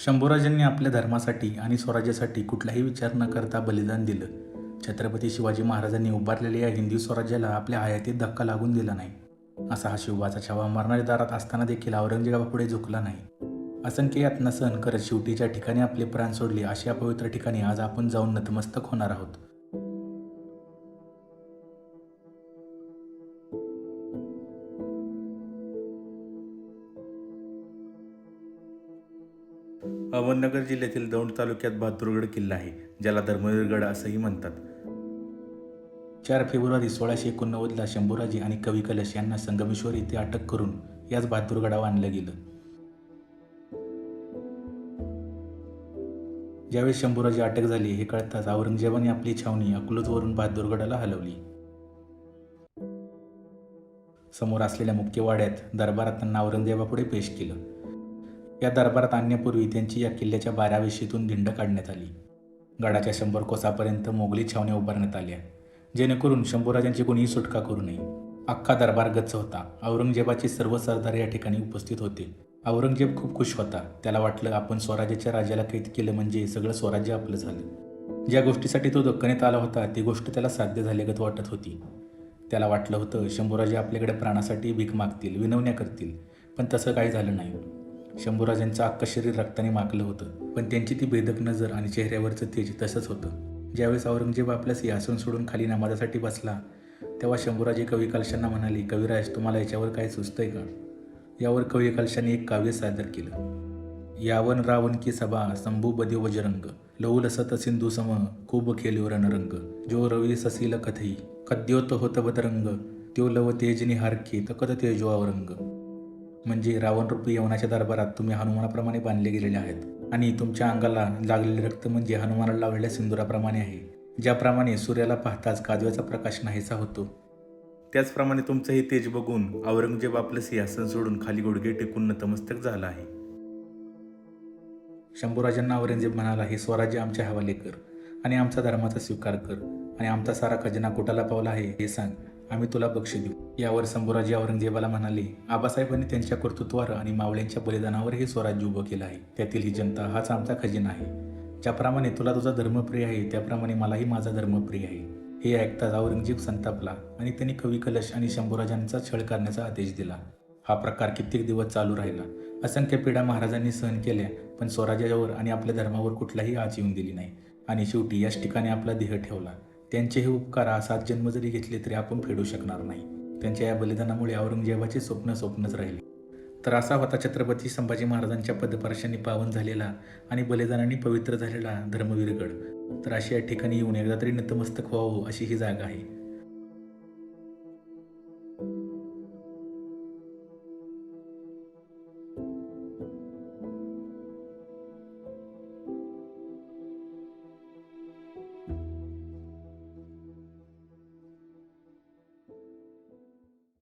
शंभूराजांनी आपल्या धर्मासाठी आणि स्वराज्यासाठी कुठलाही विचार न करता बलिदान दिलं. छत्रपती शिवाजी महाराजांनी उभारलेल्या या हिंदू स्वराज्याला आपल्या हयातीत धक्का लागून दिला नाही. असा हा शिवबाचा छावा मरणाऱ्या दारात असताना देखील औरंगजेबापुढे झुकला नाही. असंख्य यातना सहन करत शेवटीच्या ठिकाणी आपले प्राण सोडले अशा पवित्र ठिकाणी आज आपण जाऊन नतमस्तक होणार आहोत. अहमदनगर जिल्ह्यातील दौंड तालुक्यात बहादूरगड किल्ला आहे ज्याला धर्मवीरगड असंही म्हणतात. चार फेब्रुवारी सोळाशे एकोणनव्वदला शंभूराजी आणि कवी कलश यांना संगमेश्वर येथे अटक करून याच बहादूरगडावर आणलं गेलं. ज्यावेळेस शंभूराजी अटक झाली हे कळताच औरंगजेबाने आपली छावणी अकलूजवरून बहादूरगडाला हलवली. समोर असलेल्या मुख्य वाड्यात दरबारात त्यांना औरंगजेबापुढे पेश केलं. या दरबारात आणण्यापूर्वी त्यांची या किल्ल्याच्या बारा वेशीतून धिंड काढण्यात आली. गडाच्या शंभर कोसापर्यंत मोगली छावण्या उभारण्यात आल्या. जेणेकरून शंभूराजांची कोणीही सुटका करू नये. अख्खा दरबार गच्च होता. औरंगजेबाचे सर्व सरदार या ठिकाणी उपस्थित होते. औरंगजेब खूप खुश होता. त्याला वाटलं आपण स्वराज्याच्या राजाला कैद केलं म्हणजे सगळं स्वराज्य आपलं झालं. ज्या गोष्टीसाठी तो दक्कनेत आला होता ती गोष्ट त्याला साध्य झाल्यागत वाटत होती. त्याला वाटलं होतं शंभूराजे आपल्याकडे प्राणासाठी भीक मागतील विनवण्या करतील पण तसं काही झालं नाही. शंभूराजांचं अख्खं शरीर रक्ताने माकलं होतं. पण त्यांची ती बेदक नजर आणि चेहऱ्यावरचं तेज तसंच होतं. ज्यावेळेस औरंगजेब आपल्या सिंहासन सोडून खाली नमाजासाठी बसला तेव्हा शंभूराजे कवी कलशांना म्हणाले कविराज तुम्हाला याच्यावर काय सुचतंय का? यावर कवी कलशाने एक काव्य सादर केलं. यावन रावण की सभा संभू बदेव वजरंग लौल सत सिंधू सम खूब खेल्यो रणरंग जो रवी ससील कथई कद्योत होत बदरंग त्यो लव तेजनी हारखे तकत तेजो औरंग म्हणजे रावणरूपी यवनाच्या दरबारात तुम्ही हनुमानाप्रमाणे बांधले गेलेले आहेत. आणि तुमच्या अंगाला लागलेले रक्त म्हणजे हनुमानाला लावलेल्या सिंदुराप्रमाणे आहे. ज्याप्रमाणे सूर्याला पाहताच काजव्याचा प्रकाश नाहीसा होतो. त्याचप्रमाणे तुमचं हे तेज बघून औरंगजेब आपलं सिंहासन सोडून खाली गुडघे टेकून नतमस्तक झाला आहे. शंभूराजांना औरंगजेब म्हणाला हे स्वराज्य आमच्या हवाले कर आणि आमचा धर्माचा स्वीकार कर आणि आमचा सारा खजिना कुठाला पावला आहे हे सांग. आम्ही तुला बक्षी देऊ. यावर संभुराजी औरंगजेबाला म्हणाले आबासाहेबांनी त्यांच्या कर्तृत्वावर आणि मावळ्यांच्या बलिदानावर हे स्वराज्य उभं केलं आहे. त्यातील ही जनता हाच आमचा खजिना आहे. ज्याप्रमाणे तुला तुझा धर्मप्रिय आहे त्याप्रमाणे मलाही माझा धर्मप्रिय आहे. हे ऐकताच औरंगजेब संतापला आणि त्यांनी कवी कलश आणि शंभूराजांचा छळ करण्याचा आदेश दिला. हा प्रकार कित्येक दिवस चालू राहिला. असंख्य पिढ्या महाराजांनी सहन केल्या पण स्वराज्यावर आणि आपल्या धर्मावर कुठलाही आच येऊन दिली नाही. आणि शेवटी याच ठिकाणी आपला देह ठेवला. त्यांचे हे उपकार हा सात जन्म जरी घेतले तरी आपण फेडू शकणार नाही. त्यांच्या या बलिदानामुळे औरंगजेबाचे स्वप्न स्वप्नच राहिले. तर असा होता छत्रपती संभाजी महाराजांच्या पदपराशांनी पावन झालेला आणि बलिदानाने पवित्र झालेला धर्मवीरगड. तर अशी या ठिकाणी येऊन एकदा तरी नतमस्तक व्हावं अशी ही जागा आहे.